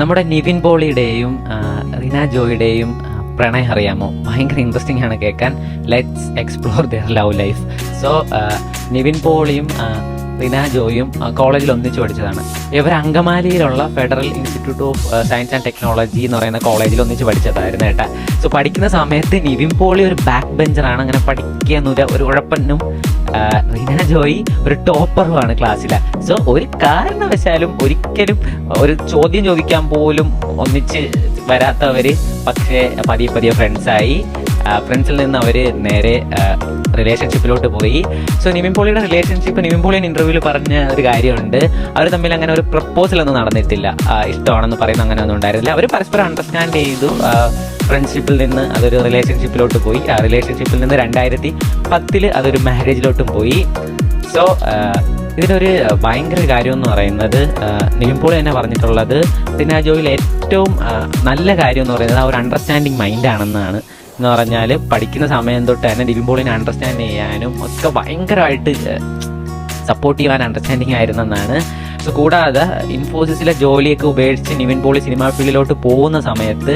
നമ്മുടെ നിവിൻ പോളിയുടെയും റിന ജോയുടെയും പ്രണയം അറിയാമോ? ഭയങ്കര ഇൻട്രസ്റ്റിംഗ് ആണ് കേൾക്കാൻ. Let's explore their love life so Nivin പോളിയും Rina ജോയും കോളേജിൽ ഒന്നിച്ചു പഠിച്ചതാണ്. ഇവർ അങ്കമാലിയിലുള്ള Federal Institute of Science and Technology എന്ന് പറയുന്ന കോളേജിൽ ഒന്നിച്ച് പഠിച്ചതായിരുന്നു കേട്ടാ സോ പഠിക്കുന്ന സമയത്ത് നിവിൻ പോളി ഒരു ബാക്ക് ബെഞ്ചറാണ് അങ്ങനെ പഠിക്കുകയൊന്നുമില്ല ഒരു ഉഴപ്പനും റീന ജോയി ഒരു ടോപ്പറുമാണ് ക്ലാസ്സിലെ. സോ ഒരു കാരണവശാലും ഒരിക്കലും ഒരു ചോദ്യം ചോദിക്കാൻ പോലും ഒന്നിച്ച് വരാത്തവര് പക്ഷേ പതിയെ പതിയെ ഫ്രണ്ട്സായി ഫ്രണ്ട്സിൽ നിന്ന് അവർ നേരെ റിലേഷൻഷിപ്പിലോട്ട് പോയി. സോ നിവിൻ പോളിയുടെ റിലേഷൻഷിപ്പ് നിവിൻ പോളിയൻ ഇന്റർവ്യൂവിൽ പറഞ്ഞ ഒരു കാര്യമുണ്ട്. അവർ തമ്മിൽ അങ്ങനെ ഒരു പ്രപ്പോസൽ ഒന്നും നടന്നിട്ടില്ല. ഇഷ്ടമാണെന്ന് പറയുന്ന അങ്ങനെ ഒന്നും ഉണ്ടായിരുന്നില്ല. അവർ പരസ്പരം അണ്ടർസ്റ്റാൻഡ് ചെയ്തു. ഫ്രണ്ട്ഷിപ്പിൽ നിന്ന് അതൊരു റിലേഷൻഷിപ്പിലോട്ട് പോയി. ആ റിലേഷൻഷിപ്പിൽ നിന്ന് രണ്ടായിരത്തി പത്തിൽ അതൊരു മാരേജിലോട്ടും പോയി. സോ ഇതിനൊരു ഭയങ്കര കാര്യം എന്ന് പറയുന്നത് ആ, നിവിൻ പോളി തന്നെ പറഞ്ഞിട്ടുള്ളത് സിനാജോയിൽ ജോയിൽ ഏറ്റവും നല്ല കാര്യം എന്ന് പറയുന്നത് ആ ഒരു അണ്ടർസ്റ്റാൻഡിങ് മൈൻഡാണെന്നാണ് എന്ന് പറഞ്ഞാൽ പഠിക്കുന്ന സമയം തൊട്ട് തന്നെ നിവിൻ പോളിനെ അണ്ടർസ്റ്റാൻഡ് ചെയ്യാനും ഒക്കെ ഭയങ്കരമായിട്ട് സപ്പോർട്ട് ചെയ്യാൻ അണ്ടർസ്റ്റാൻഡിങ് ആയിരുന്നെന്നാണ്. സോ കൂടാതെ ഇൻഫോസിസിലെ ജോലിയൊക്കെ ഉപേക്ഷിച്ച് നിവിൻ പോളി സിനിമാ ഫീൽഡിലോട്ട് പോകുന്ന സമയത്ത്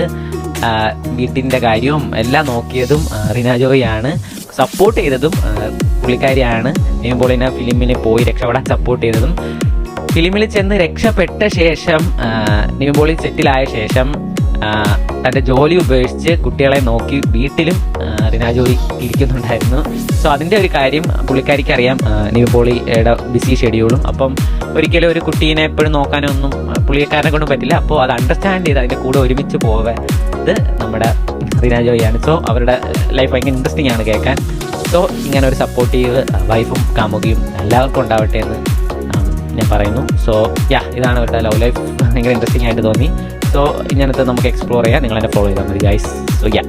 ആ, വീട്ടിന്റെ കാര്യവും എല്ലാം നോക്കിയതും റിന ജോയിയാണ്. സപ്പോർട്ട് ചെയ്തതും പുള്ളിക്കാരിയാണ്. നിവിൻ പോളിനെ ഫിലിമിൽ പോയി രക്ഷപ്പെടാൻ സപ്പോർട്ട് ചെയ്തതും. ഫിലിമിൽ ചെന്ന് രക്ഷപ്പെട്ട ശേഷം പോളി സെറ്റിലായ ശേഷം തന്റെ ജോലി ഉപേക്ഷിച്ച് കുട്ടികളെ നോക്കി വീട്ടിലും റിന ജോലി ഇരിക്കുന്നുണ്ടായിരുന്നു. സോ അതിന്റെ ഒരു കാര്യം പുള്ളിക്കാരിക്ക് അറിയാം. ആ, ബിസി ഷെഡ്യൂളും അപ്പം ഒരിക്കലും ഒരു കുട്ടീനെ എപ്പോഴും നോക്കാനൊന്നും പുള്ളിക്കാരനെ കൊണ്ട് പറ്റില്ല. അപ്പോൾ അത് അണ്ടർസ്റ്റാൻഡ് ചെയ്ത് അതിന്റെ കൂടെ ഒരുമിച്ച് പോവുന്നത് നമ്മുടെ റീന ജോയിയാണ്. സോ അവരുടെ ലൈഫ് ഭയങ്കര ഇൻട്രസ്റ്റിംഗ് ആണ് കേൾക്കാൻ. സോ ഇങ്ങനെ ഒരു സപ്പോർട്ടീവ് വൈഫും കാമുകിയും എല്ലാവർക്കും ഉണ്ടാവട്ടെ എന്ന് ഞാൻ പറയുന്നു. സോ യാ ഇതാണ് അവരുടെ ലവ് ലൈഫ് ഭയങ്കര ഇൻട്രസ്റ്റിംഗ് ആയിട്ട് തോന്നി. സോ ഇങ്ങനത്തെ നമുക്ക് എക്സ്പ്ലോർ ചെയ്യാം. നിങ്ങൾ എന്നെ ഫോളോ ചെയ്താൽ മതി ഗൈസ് സോ യാ